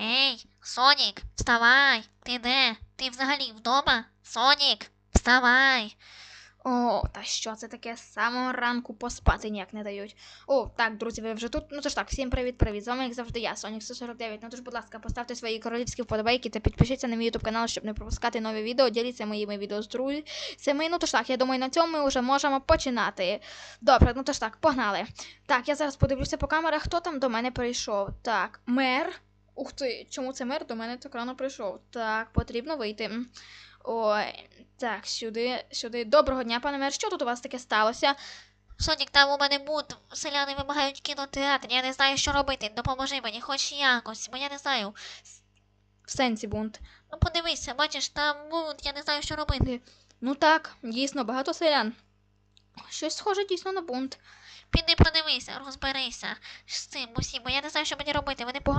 Ей, Сонік, вставай! Ти де? Ти взагалі вдома? Сонік, вставай! О, та що це таке з самого ранку поспати ніяк не дають. О, так, друзі, ви вже тут. Ну тож так, всім привіт-привіт. З вами, як завжди, я, Сонік 149. Ну тож, будь ласка, поставте свої королівські вподобайки та підпишіться на мій YouTube канал, щоб не пропускати нові відео. Діліться моїми відео з друзями. Ну тож так, я думаю, на цьому ми вже можемо починати. Добре, ну тож так, погнали. Так, я зараз подивлюся по камерах, хто там до мене прийшов. Так, мер. Ух ти, чому це мер до мене так рано прийшов? Так, потрібно вийти. Ой, так, сюди, сюди. Доброго дня, пане мер. Що тут у вас таке сталося? Сонік, там у мене бунт. Селяни вимагають кінотеатр. Я не знаю, що робити. Допоможи мені, хоч якось, бо я не знаю. В сенсі бунт. Ну подивися, бачиш, там бунт, я не знаю, що робити. Ну так, дійсно, багато селян. Щось схоже дійсно на бунт. Піди подивися, розберися з цим усім, бо я не знаю, що мені робити. Вони погрожують.